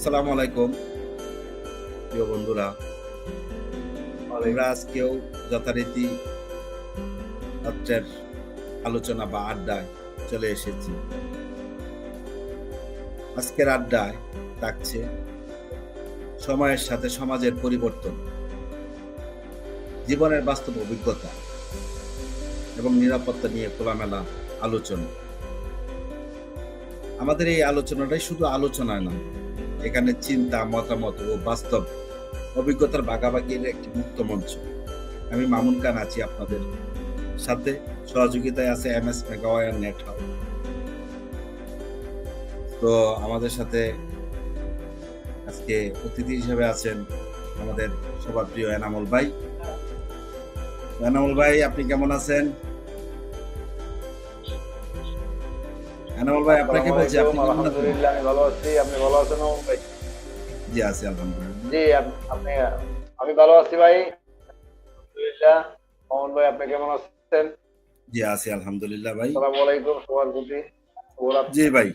আসসালামু আলাইকুম। প্রিয় বন্ধুরা, আমরা আজকেও যথারীতি আলোচনা বা আড্ডায় চলে এসেছি। আজকের আড্ডায় থাকছে সময়ের সাথে সমাজের পরিবর্তন, জীবনের বাস্তব অভিজ্ঞতা এবং নিরাপত্তা নিয়ে খোলামেলা আলোচনা। আমাদের এই আলোচনাটাই শুধু আলোচনায় নয় এখানে চিন্তা, মতামত ও বাস্তব অভিজ্ঞতার ভাগাভাগির একটি মুক্ত মঞ্চ। আমি মামুন খান আছি আপনাদের সাথে। সহযোগিতায় আছে এম এস মেগাওয়ার নেট তো আমাদের সাথে আজকে অতিথি হিসেবে আছেন আমাদের সবার প্রিয় এনামুল ভাই। এনামুল ভাই, আপনি কেমন আছেন? এনামুল ভাই আপনাকে বলছি আপনি কেমন আছেন? আলহামদুলিল্লাহ আমি ভালো আছি। আপনি ভালো আছেন ভাই? জি আছি আলহামদুলিল্লাহ। জি আপনি আমি ভালো আছি ভাই। আলহামদুলিল্লাহ। ভাই আপনি কেমন আছেন? জি আছি আলহামদুলিল্লাহ ভাই। আসসালামু আলাইকুম সবার প্রতি জি ভাই।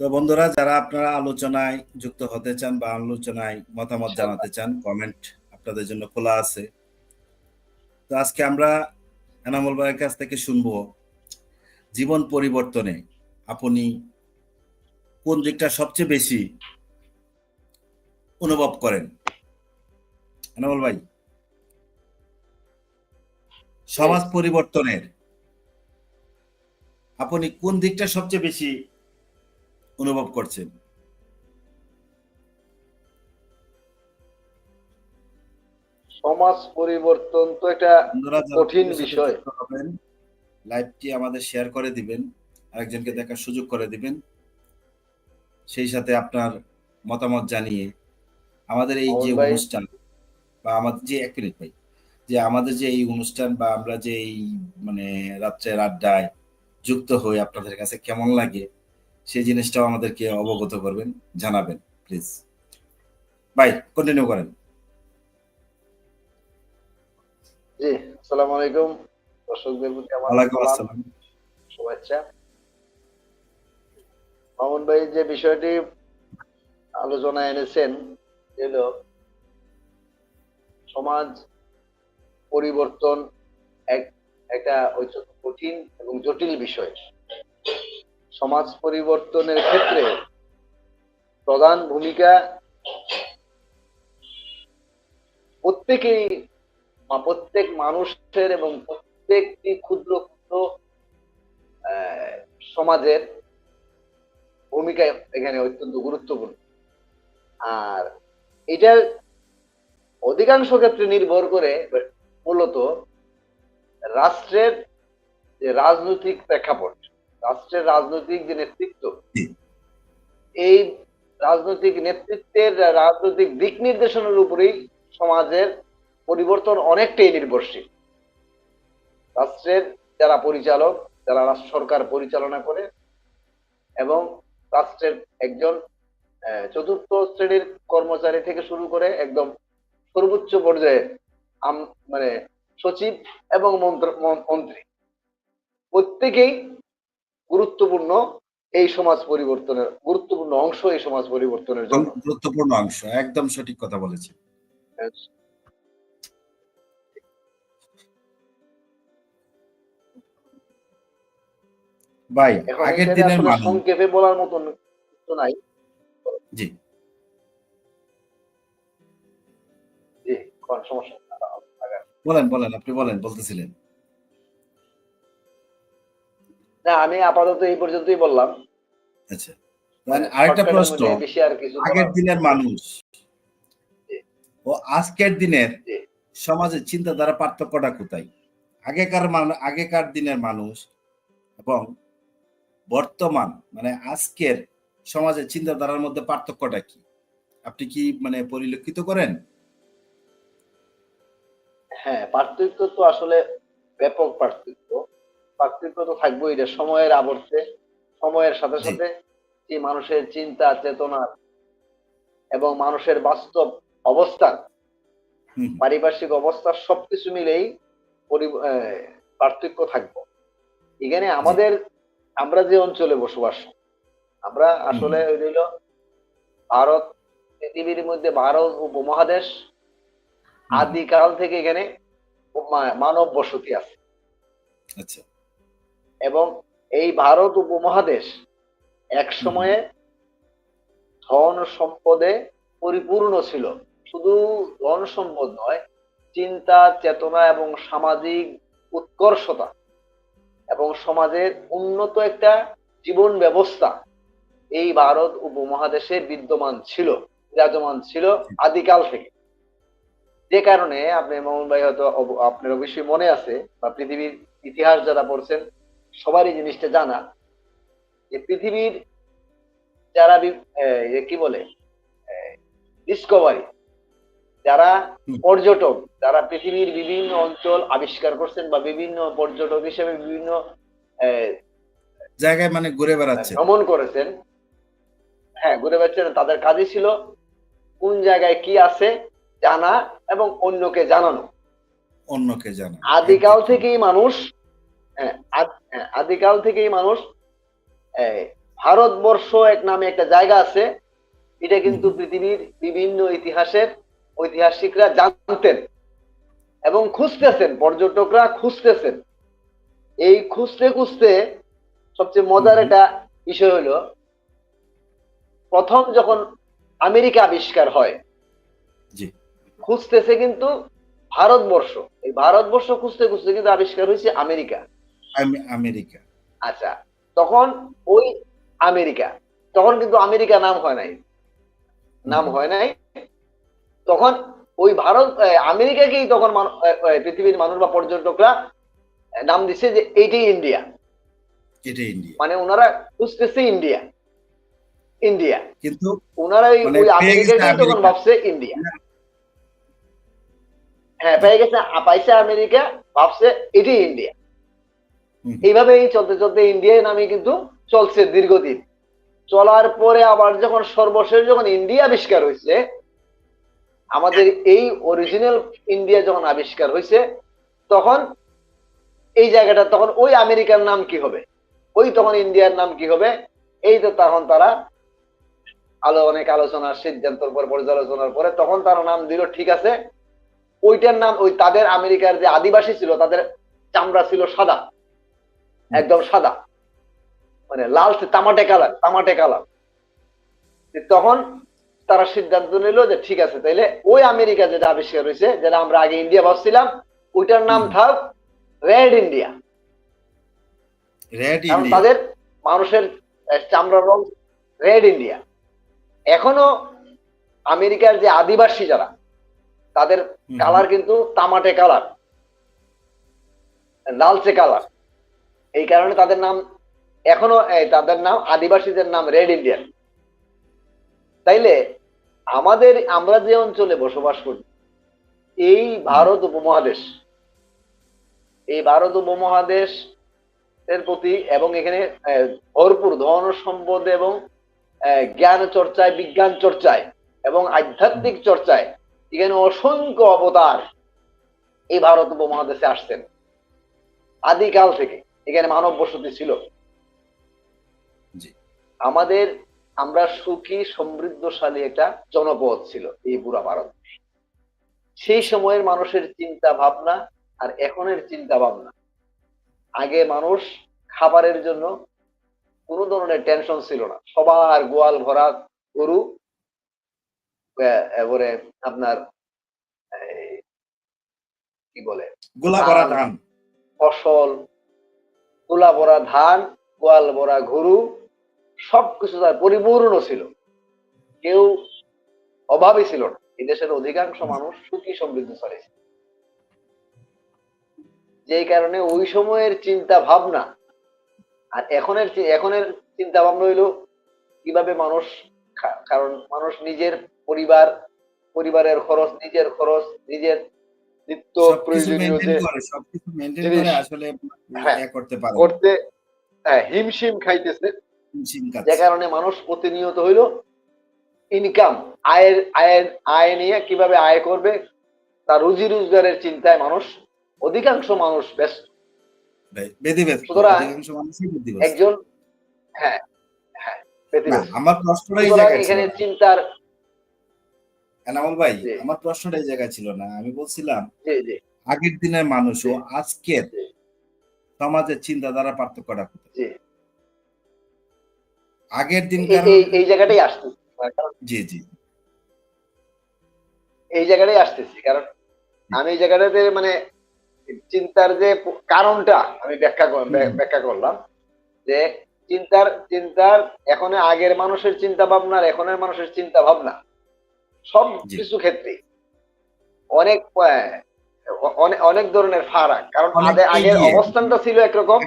তো বন্ধুরা যারা আপনারা আলোচনায় যুক্ত হতে চান বা আলোচনায় মতামত জানাতে চান কমেন্ট আপনাদের জন্য খোলা আছে। তো আজকে আমরা এনামুল ভাইয়ের কাছ থেকে শুনব জীবন পরিবর্তনে আপনি কোন দিকটা সবচেয়ে বেশি অনুভব করেন? এনামুল ভাই। সমাজ পরিবর্তনের আপনি কোন দিকটা সবচেয়ে বেশি অনুভব করছেন? সমাজ পরিবর্তন তো এটা কঠিন বিষয়। লাইভটি আমাদের শেয়ার করে দিবেন আরেকজনকে দেখার সুযোগ করে দিবেন। সেই সাথে আপনার মতামত জানিয়ে আমাদের এই যে অনুষ্ঠান বা আমাদের যে এক মিনিট ভাই যে আমাদের যে এই অনুষ্ঠান বা আমরা যে এই মানে রাত্রের আড্ডায় যুক্ত হই আপনাদের কাছে কেমন লাগে সেই জিনিসটাও আমাদেরকে অবগত করবেন জানাবেন প্লিজ ভাই কন্টিনিউ করেন। জি আসসালামু আলাইকুম। দর্শকদের প্রতি আমার ওয়ালাইকুম আসসালাম। শুভেচ্ছা। মামুন ভাই যে বিষয়টি আলোচনায় এনেছেন সমাজ পরিবর্তন এক একটা অত্যন্ত কঠিন এবং জটিল বিষয়। সমাজ পরিবর্তনের ক্ষেত্রে প্রধান ভূমিকা প্রত্যেকেই প্রত্যেক মানুষের এবং প্রত্যেকটি ক্ষুদ্র ক্ষুদ্র সমাজের ভূমিকা এখানে অত্যন্ত গুরুত্বপূর্ণ। আর এটার অধিকাংশ ক্ষেত্রে নির্ভর করে মূলত রাষ্ট্রের যে রাজনৈতিক প্রেক্ষাপট রাষ্ট্রের রাজনৈতিক যে নেতৃত্ব এই রাজনৈতিক নেতৃত্বের রাজনৈতিক দিক নির্দেশনের উপরেই সমাজের পরিবর্তন অনেকটাই নির্ভরশীল। রাষ্ট্রের যারা পরিচালক যারা রাষ্ট্র সরকার পরিচালনা করে এবং রাষ্ট্রের একজন চতুর্থ শ্রেণির কর্মচারী থেকে শুরু করে একদম সর্বোচ্চ পর্যায়ে মানে সচিব এবং মন্ত্র- প্রত্যেকেই গুরুত্বপূর্ণ এই সমাজ পরিবর্তনের গুরুত্বপূর্ণ অংশ এই সমাজ পরিবর্তনের জন্য। গুরুত্বপূর্ণ অংশ একদম সঠিক কথা বলেছেন। ভাই আগের দিনের মানুষ। সংক্ষেপে বলার মতন কিছু নাই। জি। জি কোন সমস্যা? বলেন বলেন আপনি বলেন বলতেছিলেন। না আমি আপাতত এই পর্যন্তই বললাম। আচ্ছা। তাহলে আরেকটা প্রশ্ন। আগের দিনের মানুষ। ও আজকের দিনের। সমাজের চিন্তাধারা পার্থক্যটা কোথায়? আগেকার মান- আগেকার দিনের মানুষ এবং বর্তমান মানে আজকের সমাজের চিন্তাধারার মধ্যে পার্থক্যটা কি? আপনি কি মানে পরিলক্ষিত করেন? হ্যাঁ পার্থক্য তো আসলে ব্যাপক পার্থক্য। পার্থক্য তো থাকবোই এটা সময়ের আবর্তে সময়ের সাথে সাথে যে মানুষের চিন্তা চেতনা এবং মানুষের বাস্তব অবস্থান পারিপার্শ্বিক অবস্থা সবকিছু মিলেই পার্থক্য থাকব। এখানে আমাদের আমরা যে অঞ্চলে বসবাস আমরা আসলে হইল ভারত পৃথিবীর মধ্যে ভারত উপমহাদেশ আদিকাল থেকে এখানে মানব বসতি আছে। আচ্ছা। এবং এই ভারত উপমহাদেশ এক সময়ে ধন সম্পদে পরিপূর্ণ ছিল। শুধু ধন সম্পদ নয় চিন্তা চেতনা এবং সামাজিক উৎকর্ষতা এবং সমাজের উন্নত একটা জীবন ব্যবস্থা। এই ভারত উপমহাদেশে বিদ্যমান ছিল, বিরাজমান ছিল আদিকাল থেকে। যে কারণে আপনি মোহন ভাই হয়তো আপনার অবশ্যই মনে আছে বা পৃথিবীর ইতিহাস যারা পড়ছেন, সবারই জিনিসটা জানা। যে পৃথিবীর যারা কি বলে ডিসকভারি যারা পর্যটক যারা পৃথিবীর বিভিন্ন অঞ্চল আবিষ্কার করছেন বা বিভিন্ন পর্যটক হিসেবে বিভিন্ন জায়গায় মানে ঘুরে বেড়াচ্ছে। ভ্রমণ করেছেন। হ্যাঁ ঘুরে বেড়াচ্ছেন। তাদের কাজই ছিল কোন জায়গায় কি আছে জানা এবং অন্যকে জানানো। অন্যকে জানা। আদিকাল থেকেই মানুষ হ্যাঁ, হ্যাঁ, আদিকাল থেকেই মানুষ ভারতবর্ষ এক নামে একটা জায়গা আছে। এটা কিন্তু পৃথিবীর বিভিন্ন ইতিহাসের ঐতিহাসিকরা জানতেন এবং খুঁজতেছেন পর্যটকরা খুঁজতেছেন। এই খুঁজতে খুঁজতে সবচেয়ে মজার একটা বিষয় হলো প্রথম যখন আমেরিকা আবিষ্কার হয় খুঁজতেছে কিন্তু ভারতবর্ষ। এই ভারতবর্ষ খুঁজতে খুঁজতে কিন্তু আবিষ্কার হয়েছে আমেরিকা। আমেরিকা। আচ্ছা তখন ওই আমেরিকা তখন কিন্তু আমেরিকা নাম হয় নাই। নাম হয় নাই। তখন ওই ভারত আমেরিকাকেই তখন পৃথিবীর মানুষ বা পর্যটকরা নাম দিচ্ছে যে এইটাই ইন্ডিয়া। মানে ওনারা খুঁজতেছে ইন্ডিয়া। ইন্ডিয়া। কিন্তু ওনারা ওই মানে ওই আমেরিকাকেই তখন ভাবছে ইন্ডিয়া। হ্যাঁ পেয়ে গেছে পাইছে আমেরিকা ভাবছে এটি ইন্ডিয়া। হুম, এইভাবে এই চলতে চলতে ইন্ডিয়া নামে কিন্তু চলছে দীর্ঘদিন। চলার পরে আবার যখন সর্বশেষ যখন ইন্ডিয়া আবিষ্কার হয়েছে আমাদের এই অরিজিনাল ইন্ডিয়া যখন আবিষ্কার হয়েছে, তখন এই জায়গাটা, তখন ওই আমেরিকার নাম কি হবে? ওই তখন ইন্ডিয়ার নাম কি হবে? এই তো তখন তারা আলো, অনেক আলোচনার সিদ্ধান্তর পর, পর্যালোচনার পরে তখন তারা নাম দিল, ঠিক আছে? ওইটার নাম, ওই তাদের আমেরিকার যে আদিবাসী ছিল, তাদের চামড়া ছিল সাদা, একদম সাদা। মানে লাল, তামাটে কালার তামাটে কালার। তখন তারা সিদ্ধান্ত নিল যে ঠিক আছে তাইলে ওই আমেরিকা যেটা আবিষ্কার হয়েছে যেটা আমরা আগে ইন্ডিয়া ভাবছিলাম ওইটার নাম থাক রেড ইন্ডিয়া কারণ তাদের মানুষের চামড়ার রং রেড ইন্ডিয়া এখনও আমেরিকার যে আদিবাসী যারা তাদের কালার কিন্তু তামাটে কালার লালচে কালার এই কারণে তাদের নাম এখনও তাদের নাম আদিবাসীদের নাম রেড ইন্ডিয়ান তাইলে আমাদের আমরা যে অঞ্চলে বসবাস করি এই ভারত উপমহাদেশ এই ভারত উপমহাদেশ এর প্রতি এবং এখানে ভরপুর ধন সম্পদ এবং জ্ঞান চর্চায় বিজ্ঞান চর্চায় এবং আধ্যাত্মিক চর্চায় এখানে অসংখ্য অবতার এই ভারত উপমহাদেশে আসছেন। আদিকাল থেকে এখানে মানব বসতি ছিল আমাদের আমরা সুখী সমৃদ্ধশালী একটা জনপদ ছিল এই পুরা ভারত। সেই সময়ের মানুষের চিন্তা ভাবনা আর এখনের চিন্তা ভাবনা। আগে মানুষ খাবারের জন্য কোনো ধরনের টেনশন ছিল না। সবার গোয়াল ভরা গরু এবারে আপনার কি বলে? গোলা ভরা ধান। ধান। ফসল গোলা ভরা ধান গোয়াল ভরা গরু সবকিছু তার পরিপূর্ণ ছিল কেউ অভাবই ছিল না এই দেশের অধিকাংশ মানুষ সুখী সমৃদ্ধশালী ছিল যেই কারণে ওই সময়ের চিন্তা ভাবনা আর এখনের এখনের চিন্তা ভাবনা হইল কীভাবে মানুষ কারণ মানুষ নিজের পরিবার পরিবারের খরচ নিজের খরচ নিজের নিত্য প্রয়োজনীয় যে হ্যাঁ। করতে হ্যাঁ, হিমশিম খাইতেছে। যে কারণে মানুষ প্রতিনিয়ত হইল ইনকাম আয়ের আয়ের আয় নিয়ে কীভাবে আয় করবে তার রুজি রোজগারের চিন্তায় মানুষ অধিকাংশ মানুষ ব্যস্ত সুতরাং। একজন হ্যাঁ হ্যাঁ আমার প্রশ্নটা এই জায়গায় ছিল এখানে না। চিন্তার এনামুল ভাই জি। আমার প্রশ্নটা এই জায়গায় ছিল না আমি বলছিলাম আগের দিনের মানুষ ও। আজকের। সমাজের চিন্তাধারা পার্থক্যটা কোথায়? আগের দিন এই- জায়গাটাই আসতেছি। জি জি। এই জায়গাটাই আসতেছি কারণ আমি এই জায়গাটাতে মানে চিন্তার যে কারণটা আমি ব্যাখ্যা। ব্যাখ্যা করলাম যে চিন্তার চিন্তার এখন আগের মানুষের চিন্তা ভাবনা আর এখনের মানুষের চিন্তা ভাবনা সব কিছু ক্ষেত্রে অনেক অনেক অনেক ধরনের ফারাক। কারণ আগে- আগের। অবস্থানটা ছিল একরকম।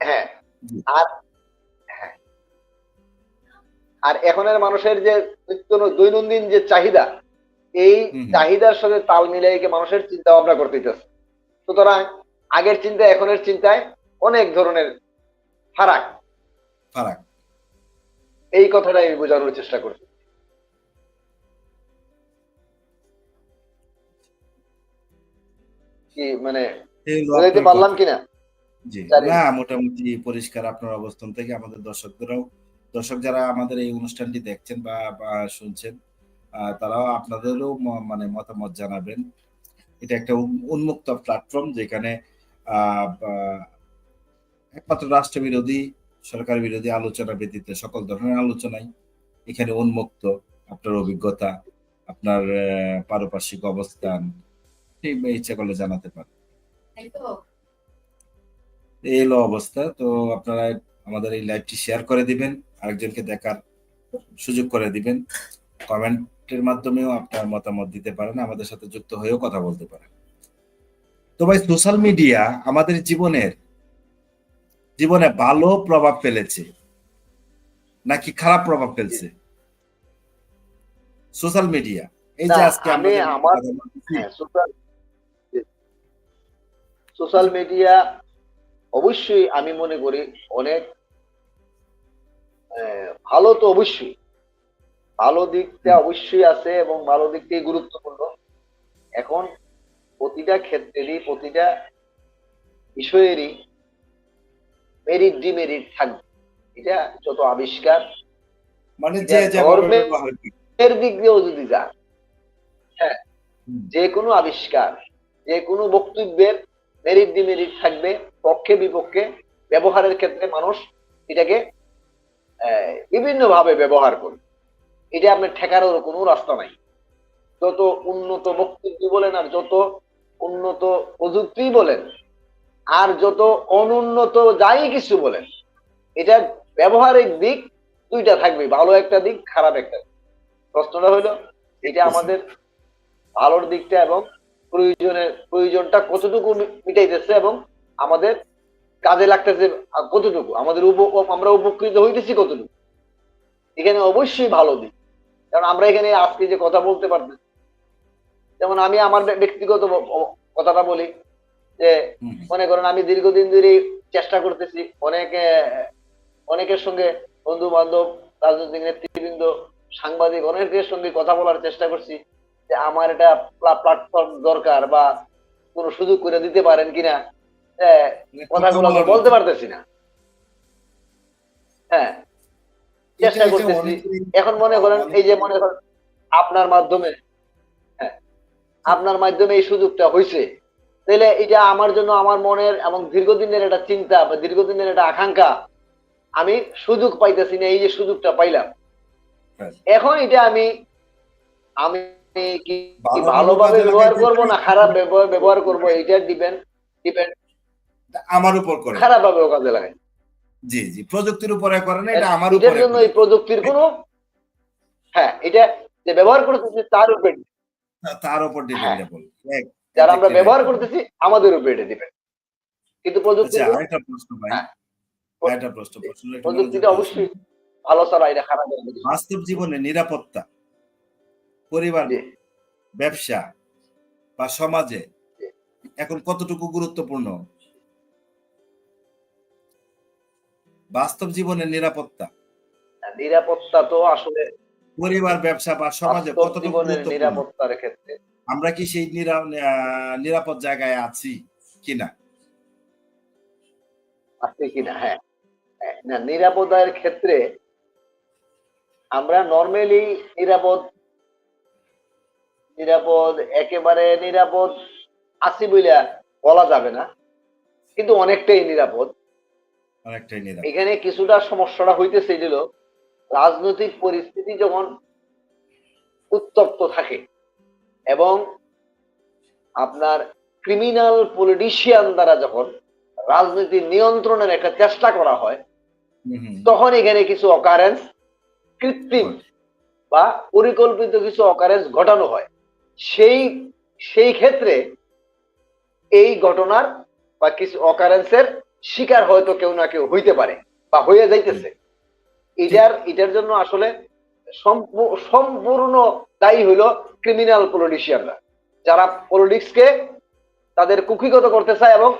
হ্যাঁ। আর আর এখনের মানুষের যে দৈনন্দিন যে চাহিদা এই। চাহিদার সাথে তাল মিলাইকে মানুষের চিন্তা ভাবনা করতে হইতেছে। সুতরাং আগের চিন্তা এখনের চিন্তায় অনেক ধরনের ফারাক। ফারাক। এই কথাটাই আমি বোঝানোর চেষ্টা করছি। কি মানে বুঝাইতে পারলাম কিনা? জি। না মোটামুটি পরিষ্কার আপনার অবস্থান থেকে আমাদের দর্শকদেরও দর্শক যারা আমাদের এই অনুষ্ঠানটি দেখছেন বা শুনছেন আহ, তারাও আপনাদেরও মানে মতামত জানাবেন। এটা একটা উন্মুক্ত প্ল্যাটফর্ম যেখানে একমাত্র রাষ্ট্র বিরোধী সরকার বিরোধী আলোচনা ব্যতীত সকল ধরনের আলোচনাই এখানে উন্মুক্ত। আপনার অভিজ্ঞতা আপনার পারিপার্শ্বিক অবস্থান ইচ্ছা করলে জানাতে পারেন। এই হলো অবস্থা। তো আপনারা আমাদের এই লাইভটি শেয়ার করে দিবেন। আরেকজনকে দেখার সুযোগ করে দিবেন। কমেন্টের মাধ্যমেও আপনার মতামত দিতে পারেন আমাদের সাথে যুক্ত হয়েও কথা বলতে পারেন। তো ভাই সোশ্যাল মিডিয়া আমাদের জীবনের জীবনে ভালো প্রভাব ফেলেছে নাকি খারাপ প্রভাব ফেলছে? সোশ্যাল মিডিয়া এই যে আজকে আমি আমার- হ্যাঁ সোশ্যাল মিডিয়া অবশ্যই আমি মনে করি অনেক ভালো তো অবশ্যই ভালো দিকটা অবশ্যই আছে এবং ভালো দিকটাই গুরুত্বপূর্ণ এখন প্রতিটা ক্ষেত্রেরই প্রতিটা বিষয়েরই মেরিট ডিমেরিট থাকবে এটা যত আবিষ্কার মানে যে এটা যেভাবে ধর্মে- ব্যবহার করে। এর দিক দিয়েও যদি যান হ্যাঁ। যে কোনো আবিষ্কার যে কোনো বক্তব্যের মেরিট ডিমেরিট থাকবে পক্ষে বিপক্ষে ব্যবহারের ক্ষেত্রে মানুষ এটাকে বিভিন্ন ভাবে ব্যবহার করি। এটা আপনার ঠেকানোর কোনো রাস্তা নাই। যত উন্নত বক্তব্য বলেন আর যত উন্নত প্রযুক্তি বলেন, আর যত অনুন্নত যাই কিছু বলেন এটা ব্যবহারিক দিক দুইটা থাকবে, ভালো একটা দিক, খারাপ একটা দিক। প্রশ্নটা হলো, এটা আমাদের ভালোর দিকটা এবং প্রয়োজনের, প্রয়োজনটা কতটুকু মিটাইতেছে এবং আমাদের কাজে লাগতেছে কতটুকু? আমাদের আমরা উপকৃত হইতেছি কতটুকু? এখানে অবশ্যই ভালো দিক। কারণ আমরা এখানে আজকে যে কথা বলতে পারতেছি যেমন আমি আমার ব্যক্তিগত কথাটা বলি যে মনে করেন আমি দীর্ঘদিন ধরে চেষ্টা করতেছি অনেক অনেকের সঙ্গে বন্ধু বান্ধব রাজনৈতিক নেতৃবৃন্দ সাংবাদিক অনেকের সঙ্গে কথা বলার চেষ্টা করছি যে আমার এটা প্ল্যাটফর্ম দরকার বা কোনো সুযোগ করে দিতে পারেন কিনা। কথাগুলো কথা বলতে পারতেছি না। হ্যাঁ চেষ্টা করতেছি। এখন মনে করেন এই যে মনে করেন আপনার মাধ্যমে হ্যাঁ, আপনার মাধ্যমে এই সুযোগটা হয়েছে তাহলে এটা আমার জন্য আমার মনের এবং দীর্ঘদিনের একটা চিন্তা বা দীর্ঘদিনের একটা আকাঙ্ক্ষা আমি সুযোগ পাইতেছি না এই যে সুযোগটা পাইলাম। হ্যাঁ। এখন এটা আমি আমি কি ভালোভাবে ব্যবহার করব না খারাপ ব্যবহার ব্যবহার করব এটা ডিপেন্ড ডিপেন্ড আমার উপর করে। খারাপভাবে কাজে লাগাই জি জি প্রযুক্তির উপরে করে না এটা আমার উপরে জন্য এই প্রযুক্তির কোনো হ্যাঁ এটা যে ব্যবহার করতেছি তার উপর তার উপর ডিপেন্ডেবল যারা আমরা ব্যবহার করতেছি আমাদের উপর এটা দিবেন কিন্তু প্রযুক্তি আচ্ছা আরেকটা প্রশ্ন ভাই। হ্যাঁ। আরেকটা প্রশ্ন প্রশ্নটা একটু প্রযুক্তিটা অবশ্যই ভালো ছাড়া এটা খারাপ বাস্তব জীবনে নিরাপত্তা পরিবার ব্যবসা বা সমাজে এখন কতটুকু গুরুত্বপূর্ণ? বাস্তব জীবনের নিরাপত্তা। নিরাপত্তা তো আসলে পরিবার ব্যবসা বা সমাজে জীবনের নিরাপত্তার ক্ষেত্রে। আমরা কি সেই নিরাপদ জায়গায় আছি কিনা? আছে কিনা? হ্যাঁ। হ্যাঁ, না নিরাপত্তার ক্ষেত্রে আমরা নর্মালি নিরাপদ নিরাপদ একেবারে নিরাপদ আছি বইলা বলা যাবে না। কিন্তু অনেকটাই নিরাপদ। এখানে কিছুটা সমস্যাটা হইতেছে রাজনৈতিক পরিস্থিতি যখন উত্তপ্ত থাকে এবং আপনার ক্রিমিনাল পলিটিশিয়ান দ্বারা যখন রাজনীতি নিয়ন্ত্রণের একটা চেষ্টা করা হয়। তখন এখানে কিছু অকারেন্স কৃত্রিম বা পরিকল্পিত কিছু অকারেন্স ঘটানো হয়। সেই সেই ক্ষেত্রে এই ঘটনার বা কিছু অকারেন্সের শিকার হয়তো কেউ না কেউ হইতে পারে বা হয়ে যাইতেছে। এটার এটার জন্য আসলে সম্পূর্ণ দায়ী হইল ক্রিমিনাল পলিটিশিয়ানরা যারা পলিটিক্সকে তাদের কুক্ষিগত করতে চায় এবং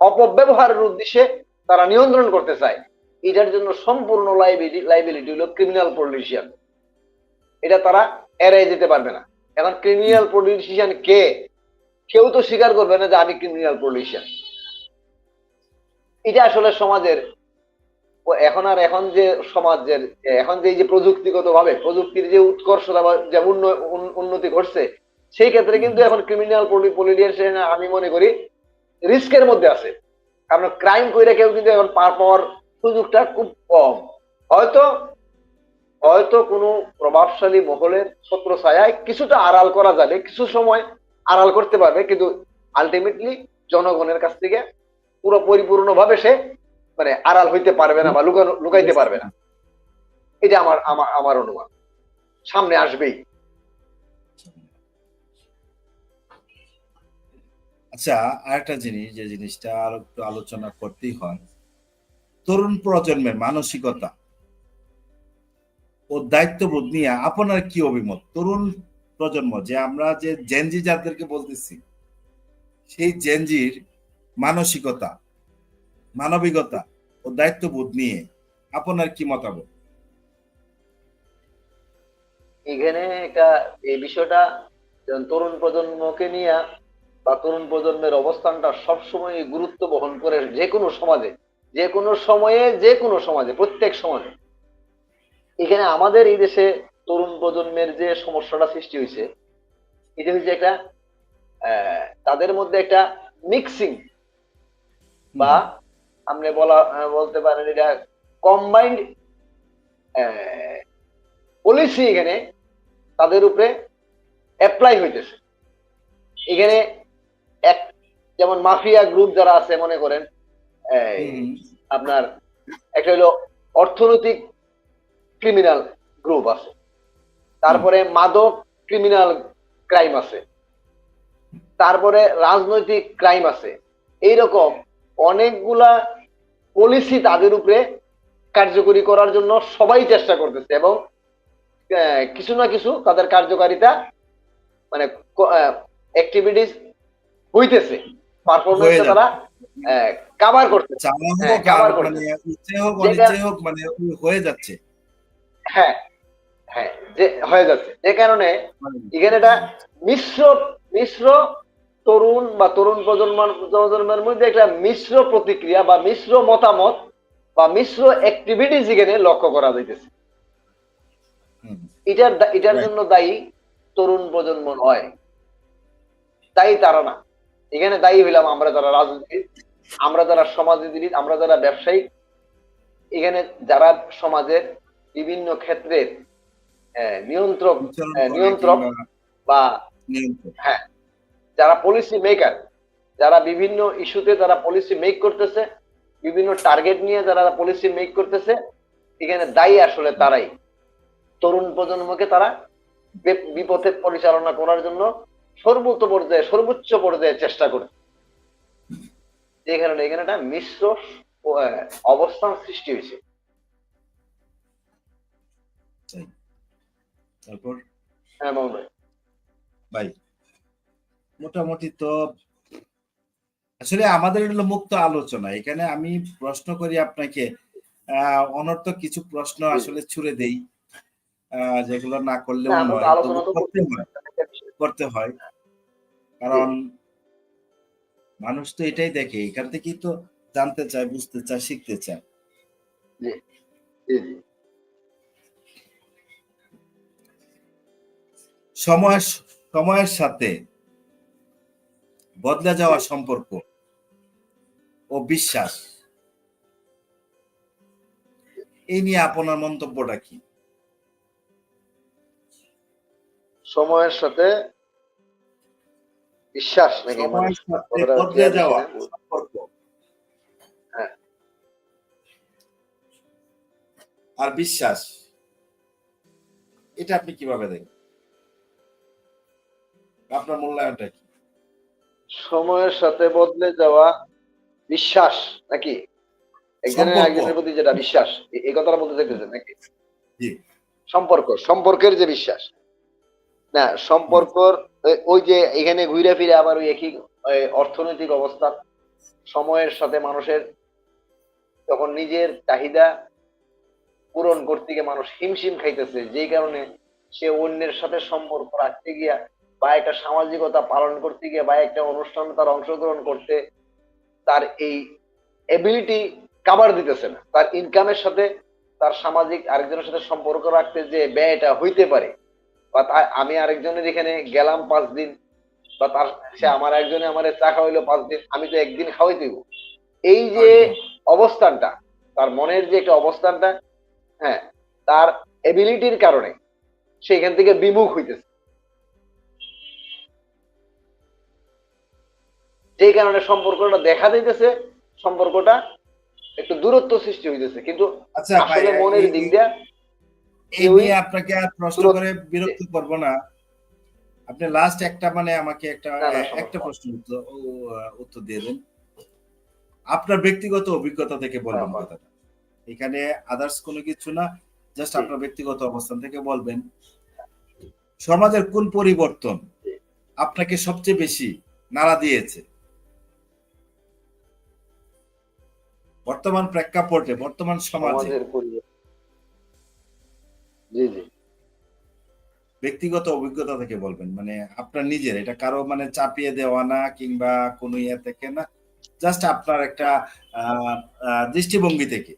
অপব্যবহারের উদ্দেশ্যে তারা নিয়ন্ত্রণ করতে চায়। এটার জন্য সম্পূর্ণ লাইবিলিটি লাইবিলিটি হলো ক্রিমিনাল পলিটিশিয়ান এটা তারা এড়াই যেতে পারবে না। এখন ক্রিমিনাল পলিটিশিয়ান কে? কেউ তো স্বীকার করবে না যে আমি ক্রিমিনাল পলিটিশিয়ান এটা আসলে সমাজের ও এখন আর এখন যে সমাজের এখন যে এই যে প্রযুক্তিগত ভাবে প্রযুক্তির যে উৎকর্ষতা বা যে উন্নতি ঘটছে সেই ক্ষেত্রে কিন্তু এখন ক্রিমিনাল পলিটিশিয়ান আমি মনে করি রিস্কের মধ্যে আছে। কারণ ক্রাইম করে কেউ কিন্তু এখন পার পাওয়ার সুযোগটা খুব কম। হয়তো হয়তো কোনো প্রভাবশালী মহলের ছত্র ছায়ায় কিছুটা আড়াল করা যাবে কিছু সময় আড়াল করতে পারবে কিন্তু আলটিমেটলি জনগণের কাছ থেকে পুরো পরিপূর্ণ ভাবে সে মানে আড়াল হইতে পারবে না বা লুকানো লুকাইতে পারবে না। এটা আমার আমার আমার অনুমান। সামনে আসবেই। আচ্ছা আরেকটা জিনিস যে জিনিসটা আর একটু আলোচনা করতেই হয়। তরুণ প্রজন্মের মানসিকতা ও দায়িত্ববোধ নিয়ে আপনার কি অভিমত? তরুণ প্রজন্ম যে আমরা যে জেনজি যাদেরকে বলতেছি সেই জেনজির মানসিকতা, মানবিকতা ও দায়িত্ববোধ নিয়ে আপনার কি মতামত? এখানে একটা, এই বিষয়টা তরুণ প্রজন্মকে নিয়ে বা তরুণ প্রজন্মের অবস্থানটা সবসময় গুরুত্ব বহন করে যে কোনো সমাজে যে কোনো সময়ে যে কোনো সমাজে, প্রত্যেক সমাজে। এখানে আমাদের এই দেশে তরুণ প্রজন্মের যে সমস্যাটা সৃষ্টি হয়েছে, এটা হচ্ছে একটা তাদের মধ্যে একটা মিক্সিং বা আপনি বলা বলতে পারেন এটা কম্বাইন্ড পলিসি এখানে তাদের উপরে অ্যাপ্লাই হইতেছে। এখানে এক যেমন মাফিয়া গ্রুপ যারা আছে মনে করেন আপনার একটা হলো অর্থনৈতিক ক্রিমিনাল গ্রুপ আছে। তারপরে মাদক ক্রিমিনাল ক্রাইম আছে। তারপরে রাজনৈতিক ক্রাইম আছে। এইরকম অনেকগুলা পলিসি তাদের উপরে কার্যকরী করার জন্য সবাই চেষ্টা করতেছে এবং কিছু না কিছু তাদের কার্যকারিতা মানে অ্যাক্টিভিটিস হইতেছে। পারফরমেন্স তারা কাভার হোক অনিচ্ছে হোক মানে হয়ে যাচ্ছে। হ্যাঁ হ্যাঁ যে হয়ে যাচ্ছে। যে কারণে এখানে এটা মিশ্র মিশ্র তরুণ বা তরুণ প্রজন্ম প্রজন্মের মধ্যে একটা মিশ্র প্রতিক্রিয়া বা মিশ্র মতামত বা মিশ্র অ্যাক্টিভিটিস এখানে লক্ষ্য করা যাইতেছে। এটার এটার জন্য দায়ী তরুণ প্রজন্ম নয়। দায়ী তারা না। এখানে দায়ী হইলাম আমরা যারা রাজনীতিবিদ আমরা যারা সমাজনীতিবিদ আমরা যারা ব্যবসায়ী এখানে যারা সমাজের বিভিন্ন ক্ষেত্রের নিয়ন্ত্রক হ্যাঁ, নিয়ন্ত্রক বা নিয়ন্ত্রক। যারা পলিসি মেকার যারা বিভিন্ন ইস্যুতে যারা পলিসি মেক করতেছে বিভিন্ন টার্গেট নিয়ে যারা পলিসি মেক করতেছে এখানে দায়ী আসলে তারাই। তরুণ প্রজন্মকে তারা বিপথে পরিচালনা করার জন্য সর্বোচ্চ পর্যায়ে সর্বোচ্চ পর্যায়ে চেষ্টা করে। যে কারণে এখানে একটা মিশ্র অবস্থান সৃষ্টি হয়েছে। তারপর? হ্যাঁ ভাই। মোটামুটি তো আসলে আমাদের হলো মুক্ত আলোচনা। এখানে আমি প্রশ্ন করি আপনাকে আহ, অনর্থক কিছু প্রশ্ন আসলে ছুড়ে দেই যেগুলো না করলেও তো করতে হয়। করতে হয়। কারণ মানুষ তো এটাই দেখে এখান থেকেই তো জানতে চায় বুঝতে চায় শিখতে চায়। জি জি সময় সময়ের সাথে বদলে যাওয়া সম্পর্ক ও বিশ্বাস। এই নিয়ে আপনার মন্তব্যটা কি? সময়ের সাথে বিশ্বাস নাকি বদলে যাওয়া সম্পর্ক। হ্যাঁ। আর বিশ্বাস এটা আপনি কীভাবে দেখেন? আপনার মূল্যায়নটা কি? সময়ের সাথে বদলে যাওয়া বিশ্বাস নাকি? একজনের একজনের প্রতি যেটা বিশ্বাস এই কথাটা বলতে চাইতেছেন নাকি? সম্পর্ক সম্পর্কের যে বিশ্বাস। না সম্পর্কর ওই যে এখানে ঘুরে ফিরে আবার ওই একই অর্থনৈতিক অবস্থা সময়ের সাথে মানুষের তখন নিজের চাহিদা পূরণ করতে গিয়ে মানুষ হিমশিম খাইতেছে যেই কারণে সে অন্যের সাথে সম্পর্ক রাখতে গিয়া বা একটা সামাজিকতা পালন করতে গিয়ে বা একটা অনুষ্ঠানে তার অংশগ্রহণ করতে তার এই এবিলিটি কাভার দিতেছে না। তার ইনকামের সাথে তার সামাজিক আরেকজনের সাথে সম্পর্ক রাখতে যে ব্যয়টা হইতে পারে বা তা- আমি আরেকজনের এখানে গেলাম পাঁচ দিন বা তার সে আমার একজনে আমার চা খাওয়াইলো পাঁচ দিন আমি তো একদিন খাওয়াই দিব। এই যে অবস্থানটা তার মনের যে একটা অবস্থানটা হ্যাঁ তার এবিলিটির কারণে সে এখান থেকে বিমুখ হইতেছে। যেই কারণে সম্পর্কটা দেখা দিতেছে সম্পর্কটা একটু দূরত্ব সৃষ্টি হইতেছে। কিন্তু আচ্ছা আসলে মনের দিক দিয়ে এই নিয়ে আপনাকে আর প্রশ্ন করে বিরক্ত করব না। আপনি লাস্ট একটা মানে আমাকে একটা একটা প্রশ্ন উত্তর দিয়ে দেন। আপনার ব্যক্তিগত অভিজ্ঞতা থেকে বলবেন হ্যাঁ, কথাটা। এখানে আদার্স কোনো কিছু না জাস্ট আপনার ব্যক্তিগত অবস্থান থেকে বলবেন। সমাজের কোন পরিবর্তন আপনাকে সবচেয়ে বেশি নাড়া দিয়েছে? বর্তমান প্রেক্ষাপটে বর্তমান সমাজে। জি জি। ব্যক্তিগত অভিজ্ঞতা থেকে বলবেন মানে আপনার নিজের এটা কারও মানে চাপিয়ে দেওয়া না কিংবা কোনো ইয়ে থেকে না জাস্ট আপনার একটা দৃষ্টিভঙ্গি থেকে।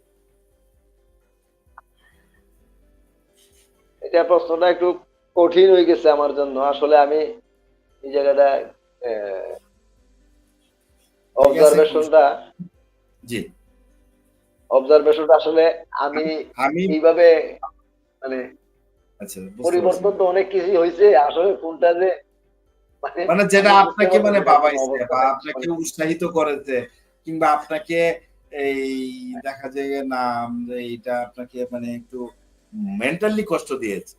এটা প্রশ্নটা একটু কঠিন হয়ে গেছে আমার জন্য। আসলে আমি এই জায়গাটা অবজারভেশনটা জি। অবজারভেশনটা আসলে আমি আমি এইভাবে মানে আচ্ছা পরিবর্তন তো অনেক কিছুই হয়েছে আসলে কোনটা যে মানে যেটা আপনাকে মানে পারছি না বাবাইছে বা আপনাকে উৎসাহিত করেছে কিংবা আপনাকে এই দেখা যায় না এইটা আপনাকে মানে একটু মেন্টালি কষ্ট দিয়েছে।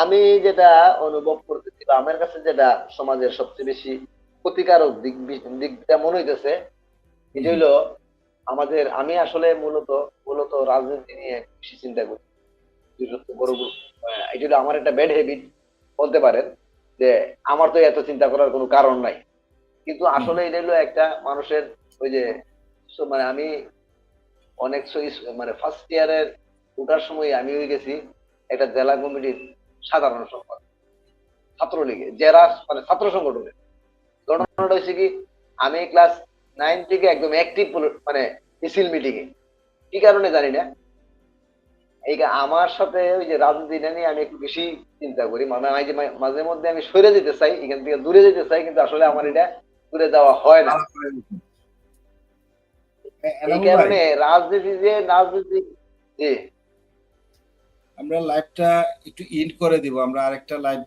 আমি যেটা অনুভব করতেছি বা আমার কাছে যেটা সমাজের সবচেয়ে বেশি ক্ষতিকারক দিক দিকটা মনে হইতেছে এটা হইল আমাদের আমি আসলে মূলত মূলত রাজনীতি নিয়ে বেশি চিন্তা করি। এটা হলো আমার একটা ব্যাড হ্যাবিট বলতে পারেন যে আমার তো এত চিন্তা করার কোনো কারণ নাই। কিন্তু আসলে এটা হলো একটা মানুষের ওই যে মানে আমি অনেক মানে ফার্স্ট ইয়ারের ওঠার সময় আমি হয়ে গেছি একটা জেলা কমিটির সাধারণ সম্পাদক ছাত্রলীগে জেলা মানে ছাত্র সংগঠনের। ঘটনাটা হয়েছে কি? আমি ক্লাস নাইন থেকে একদম অ্যাক্টিভ মানে মিছিল মিটিং এ কি কারণে জানি না। এই আমার সাথে ওই যে রাজনীতিটা নিয়ে আমি একটু বেশি চিন্তা করি। মানে মাঝে মাঝে মধ্যে আমি সরে যেতে চাই এখান থেকে দূরে যেতে চাই কিন্তু আসলে আমার এটা দূরে যাওয়া হয় না। এই কারণে রাজনীতি যে রাজনীতি আমরা লাইভটা একটু ইন্ড করে দিব। আমরা আরেকটা লাইভ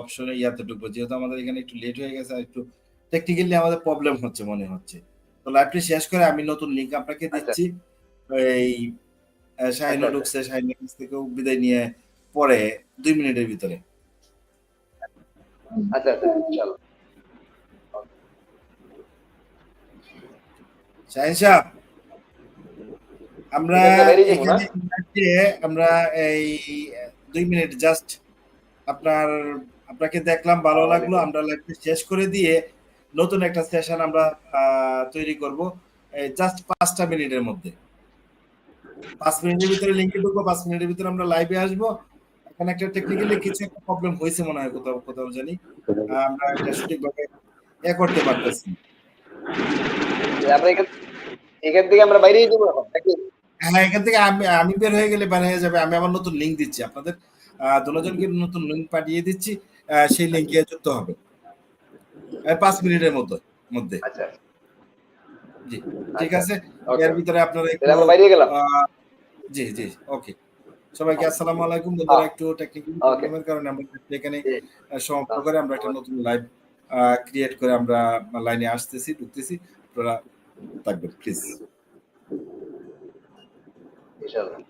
অপশনে ইয়াতে ঢুকবো। যেহেতু আমাদের এখানে একটু লেট হয়ে গেছে আর একটু টেকনিক্যালি আমাদের প্রবলেম হচ্ছে মনে হচ্ছে। তো লাইভটি শেষ করে আমি নতুন লিংক আপনাকে দিচ্ছি। এই আহ, শাহিনুর আচ্ছা। ঢুকছে শাহিনের কাছ থেকেও বিদায় নিয়ে পরে দুই মিনিটের ভিতরে। আচ্ছা আচ্ছা চলো। শাহিন আমরা আমরা এই দুই মিনিট জাস্ট আপনার আপনাকে দেখলাম ভালো লাগল। আমরা লাইভটা শেষ করে দিয়ে নতুন একটা সেশন আমরা তৈরি করব। জাস্ট পাঁচটা মিনিটের মধ্যে। পাঁচ মিনিটের ভিতরে লিঙ্কে ঢুকবো পাঁচ মিনিটের ভিতরে আমরা লাইভে আসব। এখানে একটা টেকনিক্যালি কিছু একটা প্রবলেম হয়েছে মনে হয় কোথাও কোথাও জানি। আমরা এটা সঠিকভাবে এ করতে পারতেছি। আমরা এখান এখান থেকে আমরা বাইরেই যাব হ্যাঁ এখান থেকে আমি আমি বের হয়ে গেলে বের হয়ে যাবে। আমি আবার নতুন লিঙ্ক দিচ্ছি আপনাদের। দুজনকে নতুন লিঙ্ক পাঠিয়ে দিচ্ছি। সেই লিঙ্কে যুক্ত হবে। পাঁচ মিনিটের মধ্যে মধ্যে। আচ্ছা। জি ঠিক আছে? এর ভিতরে আপনারা একটু বাইরে গেলাম। জি জি ওকে সবাইকে আসসালামু আলাইকুম। বন্ধুরা। একটু টেকনিক্যাল প্রবলেমের কারণে আমরা এখানে সমাপ্ত করে আমরা একটা নতুন লাইভ ক্রিয়েট করে আমরা লাইনে আসতেছি ঢুকতেছি। আপনারা থাকবেন প্লিজ ইনশাআল্লাহ।